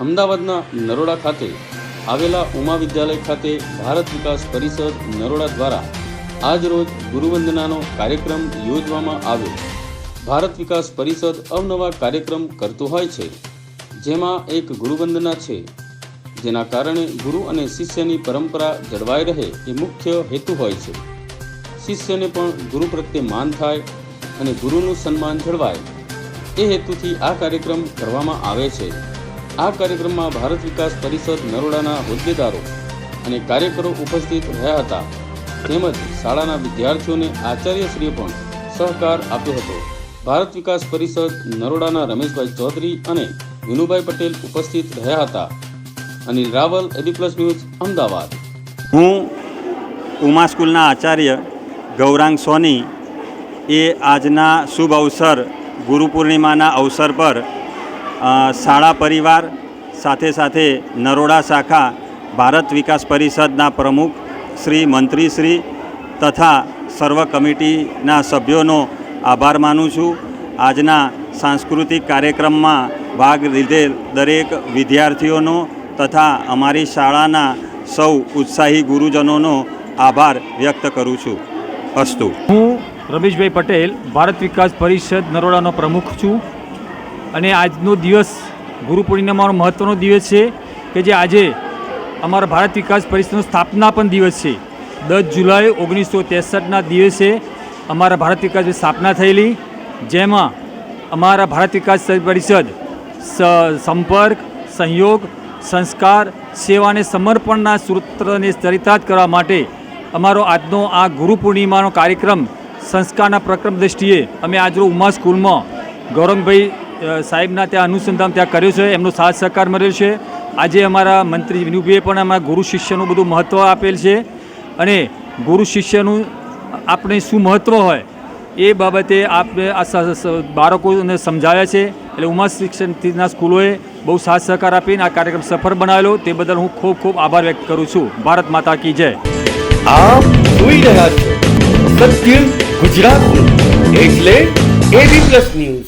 અમદાવાદના નરોડા ખાતે આવેલા ઉમા વિદ્યાલય ખાતે ભારત વિકાસ પરિષદ નરોડા દ્વારા આજરોજ ગુરુવંદનાનો કાર્યક્રમ યોજવામાં આવ્યો ભારત વિકાસ પરિષદ અવનવા કાર્યક્રમ કરતું હોય છે, જેમાં એક ગુરુવંદના છે. જેના કારણે ગુરુ અને શિષ્યની પરંપરા જળવાઈ રહે એ મુખ્ય હેતુ હોય છે. શિષ્યને પણ ગુરુ પ્રત્યે માન થાય અને ગુરુનું સન્માન જળવાય. એ હેતુથી આ કાર્યક્રમ કરવામાં આવે છે. આ કાર્યક્રમમાં ભારત વિકાસ પરિષદ નરોડાના હોદ્દેદારો અને કાર્યકરો ઉપસ્થિત રહ્યા હતા. તેમજ શાળાના વિદ્યાર્થીઓને આચાર્યશ્રીએ પણ સહકાર આપ્યો હતો. ભારત વિકાસ પરિષદ નરોડાના રમેશભાઈ ચૌધરી અને વિનુભાઈ પટેલ ઉપસ્થિત રહ્યા હતા. Anil Raval, A B plus news, Ahmedabad. હું ઉમા સ્કૂલના આચાર્ય ગૌરાંગ સોની એ આજના શુભ અવસર ગુરુ પૂર્ણિમાના અવસર પર શાળા પરિવાર, સાથે સાથે નરોડા શાખા, ભારત વિકાસ પરિષદના પ્રમુખ શ્રી મંત્રીશ્રી તથા સર્વ કમિટીના સભ્યોનો આભાર માનું છું. આજના સાંસ્કૃતિક કાર્યક્રમમાં ભાગ લીધેલ દરેક વિદ્યાર્થીઓનો તથા અમારી શાળાના સૌ ઉત્સાહી ગુરુજનોનો આભાર વ્યક્ત કરું છું. અસ્તુ. હું રમેશભાઈ પટેલ, ભારત વિકાસ પરિષદ નરોડાનો પ્રમુખ છું. અને આજનો દિવસ ગુરુ પૂર્ણિમાનો મહત્ત્વનો દિવસ છે કે જે આજે અમારા ભારત વિકાસ પરિષદનો સ્થાપના પણ દિવસ છે. દસ જુલાઈ ઓગણીસો ત્રેસઠના દિવસે અમારા ભારત વિકાસ સ્થાપના થયેલી. જેમાં અમારા ભારત વિકાસ પરિષદ સંપર્ક, સંયોગ, સંસ્કાર, સેવા અને સમર્પણના સૂત્રને ચરિતાર્થ કરવા માટે અમારો આજનો આ ગુરુ પૂર્ણિમાનો કાર્યક્રમ સંસ્કારના પ્રક્રમ દ્રષ્ટિએ અમે આજરો ઉમા સ્કૂલમાં ગૌરંગભાઈ સાહેબના ત્યાં અનુસંધાન ત્યાં કર્યું છે, એમનો સાથ સહકાર મળ્યો છે. આજે અમારા મંત્રી વિનુભાઈએ પણ અમારા ગુરુ શિષ્યનું બધું મહત્ત્વ આપેલ છે અને ગુરુ શિષ્યનું આપણે શું મહત્ત્વ હોય એ બાબતે આપણે આ બાળકોને સમજાવ્યા છે. એટલે ઉમા શિક્ષણના સ્કૂલોએ બહુ સાથ સહકાર આપીને આ કાર્યક્રમ સફળ બનાવેલો. તે બદલ હું ખૂબ ખૂબ આભાર વ્યક્ત કરું છું. ભારત માતા કી જય. આપ જોઈ રહ્યા છો સત્ય ગુજરાતનું. એટલે એબી પ્લસ ન્યૂઝ